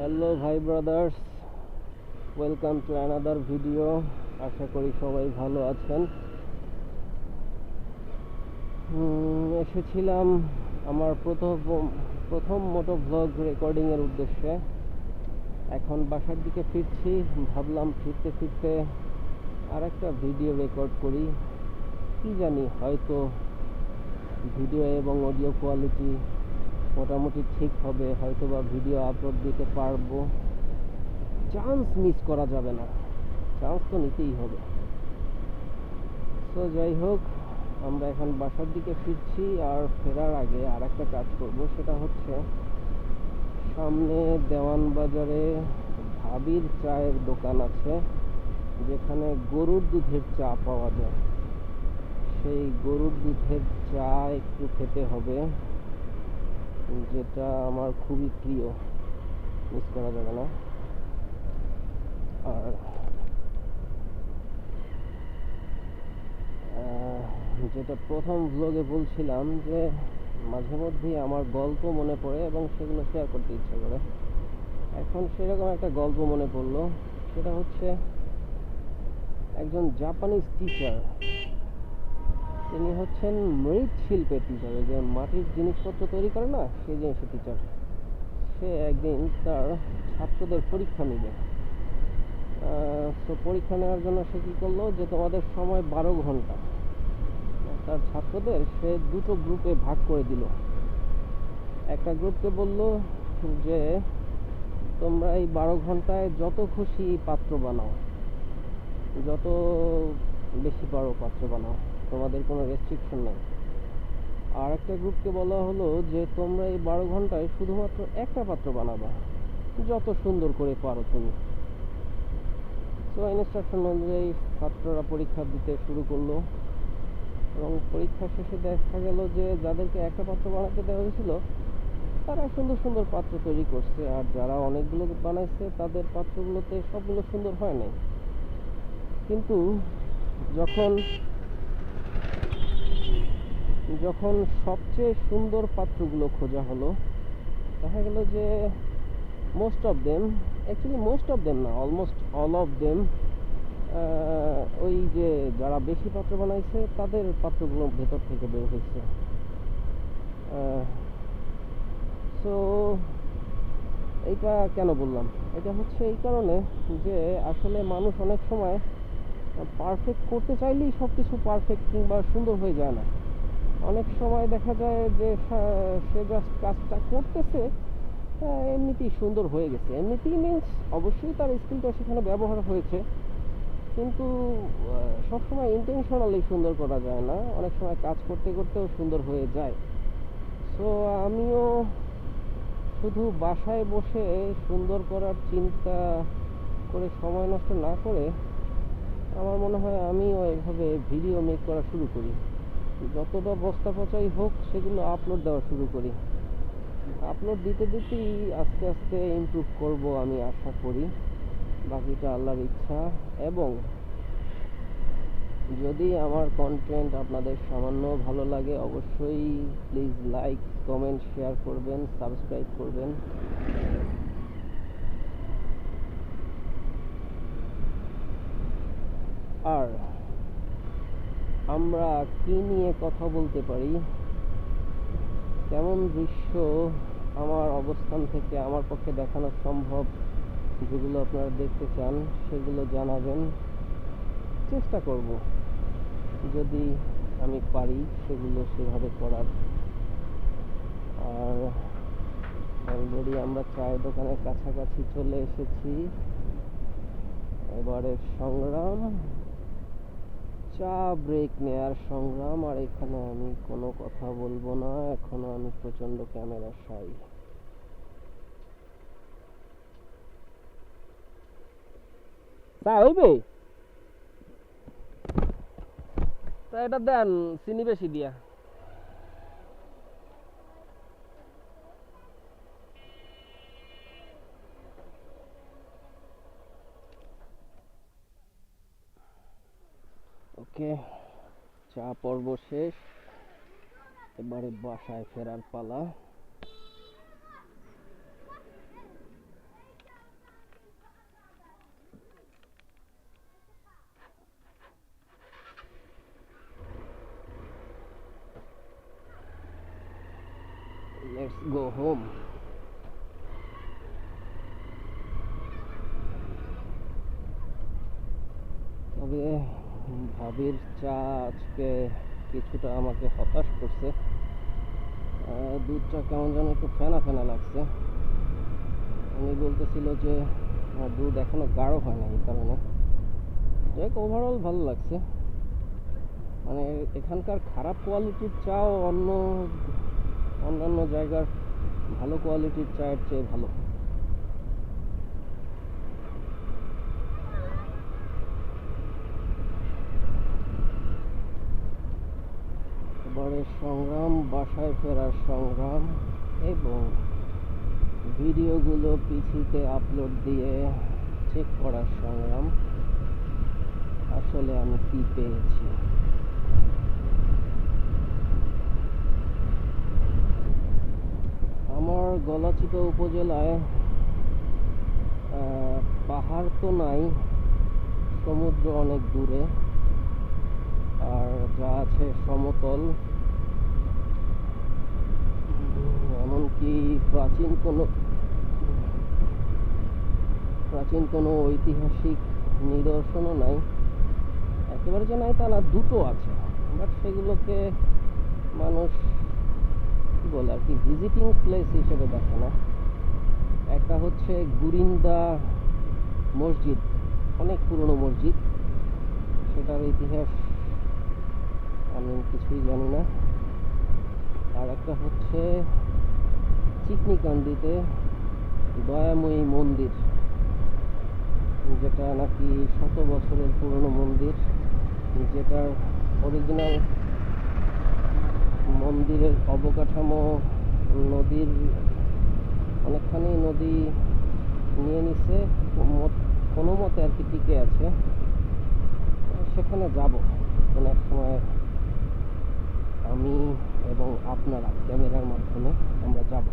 Hello ভাই brothers welcome to another video আশা করি সবাই ভালো আছেন। এসেছিলাম আমার প্রথম প্রথম মোটো ভ্লগ রেকর্ডিংয়ের উদ্দেশ্যে। এখন বাসার দিকে ফিরছি, ভাবলাম ফিরতে ফিরতে আর একটা ভিডিও রেকর্ড করি। কি জানি হয়তো ভিডিও এবং অডিও কোয়ালিটি মোটামুটি ঠিক হবে হয়তো বা ভিডিও আপলোড দিতে পারব। চান্স মিস করা যাবে না। চান্স তো নিতেই হবে। তো যাই হোক, আমরা এখন বাসার দিকে ফিরছি আর ফেরার আগে আর একটা কাজ করব, সেটা হচ্ছে সামনে দেওয়ান বাজারে ভাবির চায়ের দোকান আছে, যেখানে গরুর দুধের চা পাওয়া যায়। সেই গরুর দুধের চা একটু খেতে হবে। যেটা আমার খুবই প্রিয় মিস করা যাবে না। আর যেটা প্রথম ব্লগে বলছিলাম যে, মাঝে মধ্যেই আমার গল্প মনে পড়ে এবং সেগুলো শেয়ার করতে ইচ্ছে করে। এখন সেরকম একটা গল্প মনে পড়ল, সেটা হচ্ছে একজন জাপানিজ টিচার তিনি হচ্ছেন মৃৎশিল্পের টিচার যে মাটির জিনিসপত্র তৈরি করে না, সেই জিনিসের টিচার সে একদিন তার ছাত্রদের পরীক্ষা নিবে। তো পরীক্ষা নেওয়ার জন্য সে কী করল যে, তোমাদের সময় বারো ঘণ্টা। তার ছাত্রদের সে দুটো গ্রুপে ভাগ করে দিল। একটা গ্রুপকে বলল যে, তোমরা এই বারো ঘন্টায় যত খুশি পাত্র বানাও। যত বেশি পারো পাত্র বানাও। তোমাদের কোনো রেস্ট্রিকশন নেই। আর একটা গ্রুপকে বলা হলো যে, তোমরা এই বারো ঘন্টায় শুধুমাত্র একটা পাত্র বানাবা। যত সুন্দর করে পারো তুমি। তো ইনস্ট্রাকশন অনুযায়ী ছাত্ররা পরীক্ষা দিতে শুরু করল। এবং পরীক্ষা শেষে দেখা গেল যে, যাদেরকে একটা পাত্র বানাতে দেওয়া হয়েছিল, তারা সুন্দর সুন্দর পাত্র তৈরি করছে। আর যারা অনেকগুলো বানাইছে, তাদের পাত্রগুলোতে সবগুলো সুন্দর হয় নাই। কিন্তু যখন যখন সবচেয়ে সুন্দর পাত্রগুলো খোঁজা হলো, দেখা গেল যে most of them actually most of them না অলমোস্ট অল অফ দেম ওই যে যারা বেশি পাত্র বানাইছে, তাদের পাত্রগুলো ভেতর থেকে বের হয়েছে। সো এইটা কেন বললাম? এটা হচ্ছে এই কারণে যে আসলে মানুষ অনেক সময় পারফেক্ট করতে চাইলেই সব কিছু পারফেক্ট কিংবা সুন্দর হয়ে যায় না। অনেক সময় দেখা যায় যে, সে জাস্ট কাজটা করতেছে এমনিতেই সুন্দর হয়ে গেছে। এমনিতেই মিন্স অবশ্যই তার স্কিলটা সেখানে ব্যবহার হয়েছে। কিন্তু সবসময় ইন্টেনশনালি সুন্দর করা যায় না। অনেক সময় কাজ করতে করতেও সুন্দর হয়ে যায়। সো আমিও শুধু বাসায় বসে সুন্দর করার চিন্তা করে সময় নষ্ট না করে, আমার মনে হয় আমিও এভাবে ভিডিও মেক করা শুরু করি। যতটা বস্তা পচাই হোক, সেগুলো আপলোড দেওয়া শুরু করি। আপলোড দিতে দিতেই আস্তে আস্তে ইমপ্রুভ করব আমি আশা করি। বাকিটা আল্লাহর ইচ্ছা। এবং যদি আমার কন্টেন্ট আপনাদের সামান্য ভালো লাগে, অবশ্যই প্লিজ লাইক কমেন্ট শেয়ার করবেন সাবস্ক্রাইব করবেন। আর আমরা কি নিয়ে কথা বলতে পারি? কেমন দৃশ্য আমার অবস্থান থেকে আমার পক্ষে দেখানো সম্ভব যেগুলো আপনারা দেখতে চান, সেগুলো জানাবেন। চেষ্টা করব। যদি আমি পারি সেগুলো সেভাবে করার। আর অলরেডি আমরা চায়ের দোকানের কাছাকাছি চলে এসেছি। এবারের সংগ্রাম। চা ব্রেক নেয়ার সংগ্রাম, আর এখানে আমি কোনো কথা বলব না। এখনও আমি প্রচণ্ড ক্যামেরা সাই তা হইবে তা এটা দেন, চিনি বেশি দিয়া। আজকে চা পর্ব শেষ। এবারে বাসায় ফেরার পালা। Let's go home ভাবির চা আজকে কিছুটা আমাকে হতাশ করছে। দুধটা কেমন যেন একটু ফেনা ফেনা লাগছে। উনি বলতেছিল যে দুধ এখনও গাঢ় হয় না এই কারণে। যাই ওভারঅল ভালো লাগছে। মানে এখানকার খারাপ কোয়ালিটির চাও অন্য অন্যান্য জায়গার ভালো কোয়ালিটির চায়ের চেয়ে ভালো। এবারে সংগ্রাম, বাসায় ফেরার সংগ্রাম এবং ভিডিওগুলো পিসিতে আপলোড দিয়ে চেক করার সংগ্রাম। আসলে আমি কি পেয়েছি? আমার গলাচিপা উপজেলায় পাহাড় তো নাই, সমুদ্র অনেক দূরে। আর যা আছে সমতল এমনকি প্রাচীন কোনো প্রাচীন কোনো ঐতিহাসিক নিদর্শনও নাই। একেবারে যে নাই তা না, দুটো আছে। বাট সেগুলোকে মানুষ কি বলে আর কি ভিজিটিং প্লেস হিসেবে দেখে না। একটা হচ্ছে গুরিন্দা মসজিদ, অনেক পুরনো মসজিদ। সেটার ইতিহাস আমি কিছুই জানি না। আর একটা হচ্ছে চিকনিকান্দিতে দয়াময়ী মন্দির, যেটা নাকি শত বছরের পুরনো মন্দির, যেটার অরিজিনাল মন্দিরের অবকাঠামো নদীর, অনেকখানি নদী নিয়ে মত- কোনো মতে আর কি টিকে আছে। সেখানে যাব। কোনো এক সময় আমি আপনারা ক্যামেরার মাধ্যমে আমরা যাব।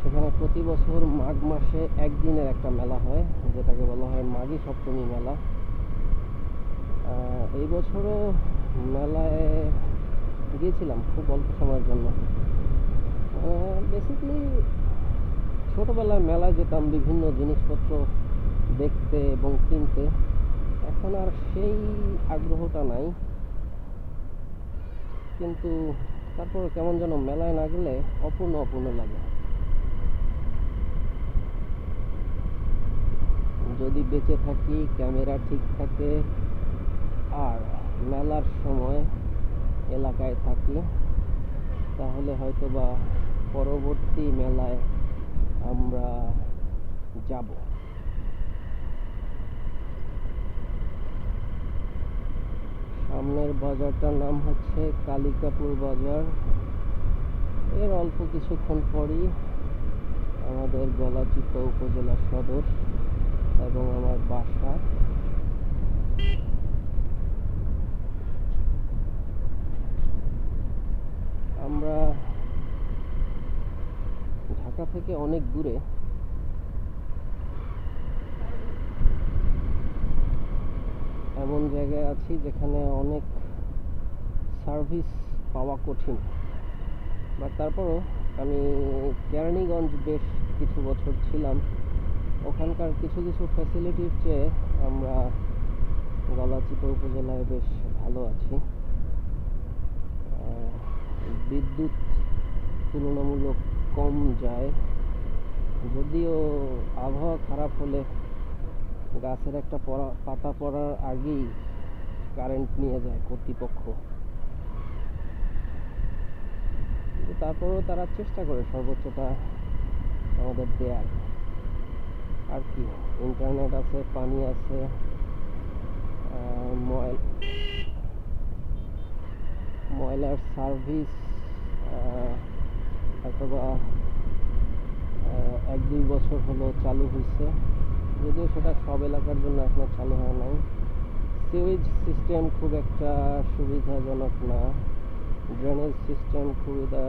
সেখানে প্রতি বছর মাঘ মাসে একদিনের একটা মেলা হয়, যেটাকে বলা হয় মাঘী সপ্তমী মেলা। এই বছরও মেলায় গিয়েছিলাম খুব অল্প সময়ের জন্য। বেসিকলি ছোটবেলায় মেলায় যেতাম, বিভিন্ন জিনিসপত্র দেখতে এবং কিনতে। এখন আর সেই আগ্রহটা নাই। কিন্তু তারপর কেমন যেন মেলায় না গেলে অপূর্ণ অপূর্ণ লাগে। যদি বেঁচে থাকি, ক্যামেরা ঠিক থাকে, আর মেলার সময় এলাকায় থাকি, তাহলে হয়তো বা পরবর্তী মেলায় আমরা যাব। সামনের বাজারটার নাম হচ্ছে কালিকাপুর বাজার। এর অল্প কিছুক্ষণ পরই আমাদের গলাচিপা উপজেলা সদর এবং আমার বাসা। আমরা ঢাকা থেকে অনেক দূরে এমন জায়গায় আছি যেখানে অনেক সার্ভিস পাওয়া কঠিন। বাট তারপরও আমি কেরানীগঞ্জ বেশ কিছু বছর ছিলাম। ওখানকার কিছু কিছু ফ্যাসিলিটির চেয়ে আমরা গলাচিপা উপজেলায় বেশ ভালো আছি। বিদ্যুৎ তুলনামূলক কম যায়। যদিও আবহাওয়া খারাপ হলে গাছের একটা পড়া, পাতা পড়ার আগেই কারেন্ট নিয়ে যায় কর্তৃপক্ষ। তারপরেও তারা চেষ্টা করে সর্বোচ্চটা আমাদের দেয়ার। আর কি ইন্টারনেট আছে, পানি আছে ময়লার সার্ভিস অথবা এক দুই বছর হলো চালু হয়েছে সেটা সব এলাকার জন্য এখনও চালু হয় নাই। সিউয়েজ সিস্টেম খুব একটা সুবিধাজনক না। ড্রেনেজ সিস্টেম সুবিধা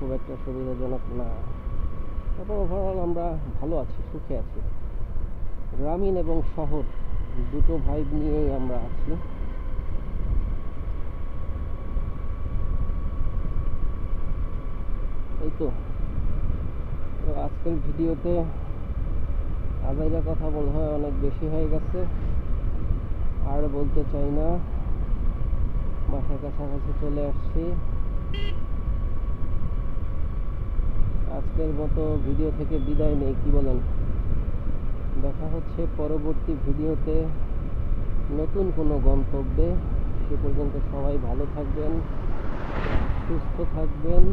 খুব একটা সুবিধাজনক না। তারপর ওভারঅল আমরা ভালো আছি, সুখে আছি। গ্রামীণ এবং শহর দুটো ভাইব নিয়েই আমরা আছি। তো। তো আজকের ভিডিওতে আজাইরা কথা বলা হয়, অনেক বেশি হয়ে গেছে। আর বলতে চাই না। বাসার কাছাকাছি চলে আসছি। আজকের মতো ভিডিও থেকে বিদায় নেই, কি বলেন? দেখা হচ্ছে পরবর্তী ভিডিওতে নতুন কোনো গন্তব্যে। সে পর্যন্ত সবাই ভালো থাকবেন, সুস্থ থাকবেন,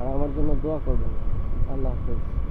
আর আমার জন্য দোয়া করবেন। আল্লাহ হাফেজ।